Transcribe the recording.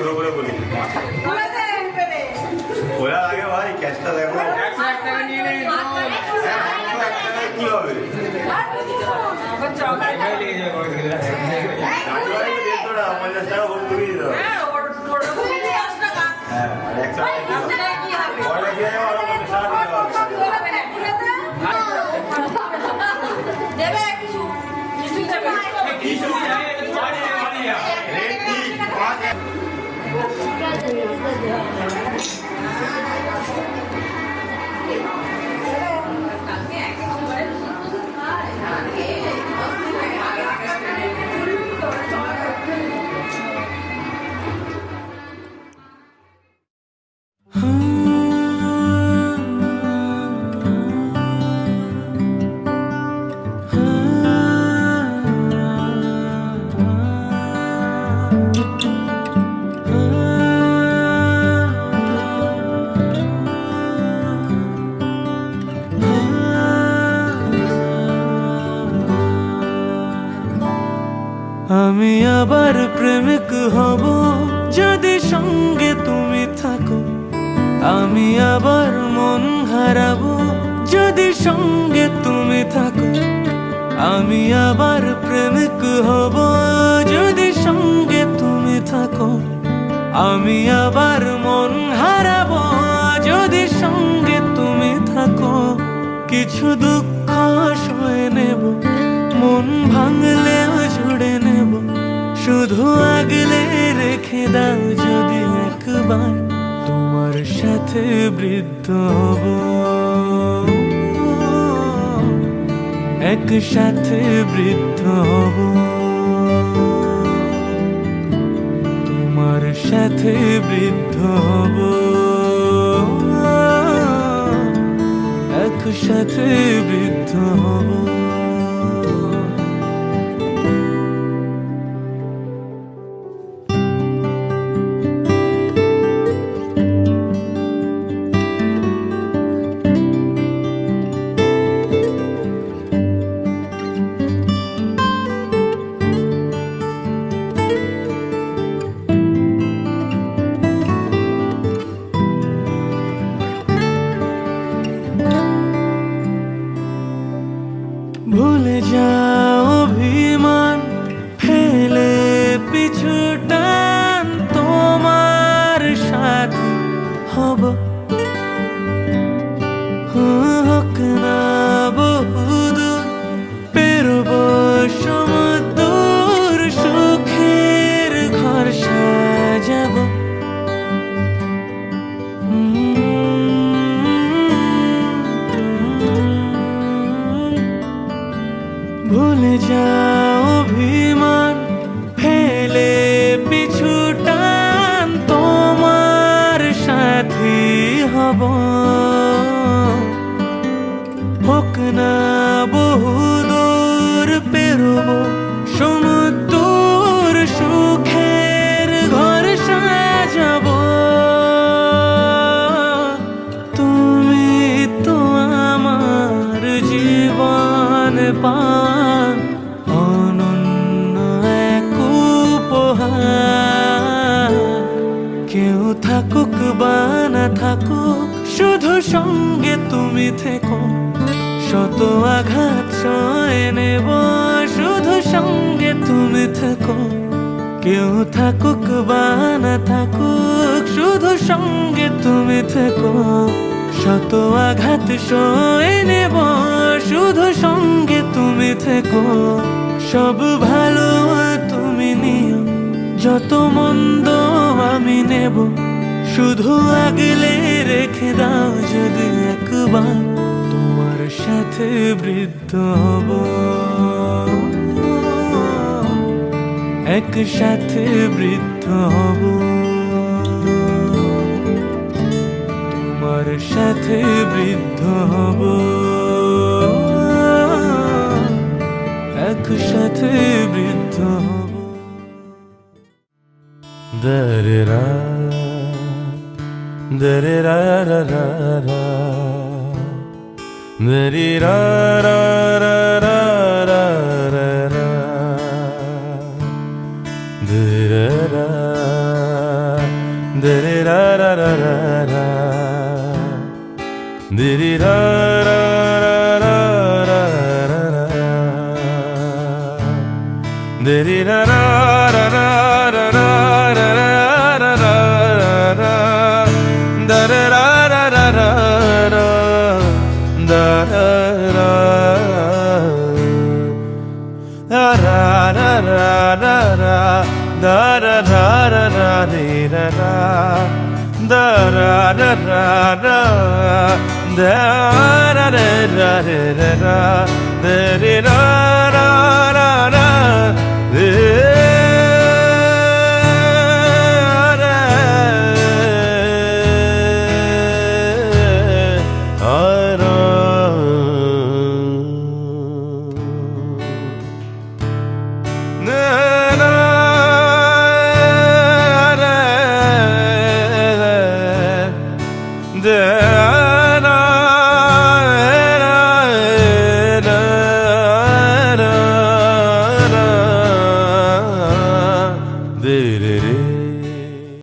ছোট করে বলি ওরা আগে ভাই ক্যাচটা দেখো কি হবে পঞ্চাশ ভোট করিয়ে দিতে হবে। হ্যাঁ, আমি হব যদি সঙ্গে তুমি থাকো, আমি আবার মন হারাবো যদি সঙ্গে তুমি থাকো, আমি আবার প্রেমিক হব যদি সঙ্গে তুমি থাকো, আমি আবার মন হারাবো যদি সঙ্গে তুমি থাকো, কিছু দুঃখ সয়ে নেব, মন ভাঙলেও শুধু আগলে রেখে দাও যদি একবার তোমার সাথে বৃদ্ধ হব। একসাথে বৃদ্ধ হব। তোমার সাথে বৃদ্ধ হব। একসাথে বৃদ্ধ হব। ভুলে যাও অভিমান ফেলে পিছু থাকুক বা না থাকুক, শুধু সঙ্গে তুমি থেকো। শত আঘাত সয়ে নেব, শুধু সঙ্গে তুমি থেকো। কেউ থাকুক বা না থাকুক, শুধু সঙ্গে তুমি থেকো। শত আঘাত সয়ে নেব, শুধু সঙ্গে তুমি থেকো। সব ভালো তুমি নিও, যত মন্দ আমি নেব। শুধু আগলে রেখে দাও যদি একবার তোমার সাথে বৃদ্ধ হব। একসাথে বৃদ্ধ হব। তোমার সাথে বৃদ্ধ হব। একসাথে বৃদ্ধ হব। দরেরা Dere ra ra ra ra. Dere ra ra ra ra ra ra ra. Dere ra. Dere ra ra ra ra ra. Dere ra ra ra ra ra ra. Dere ra ra. ra ra ra ra ra da ra ra ra ra re ra ra da ra ra ra ra da ra re ra re ra ra da re ra ra ra ra re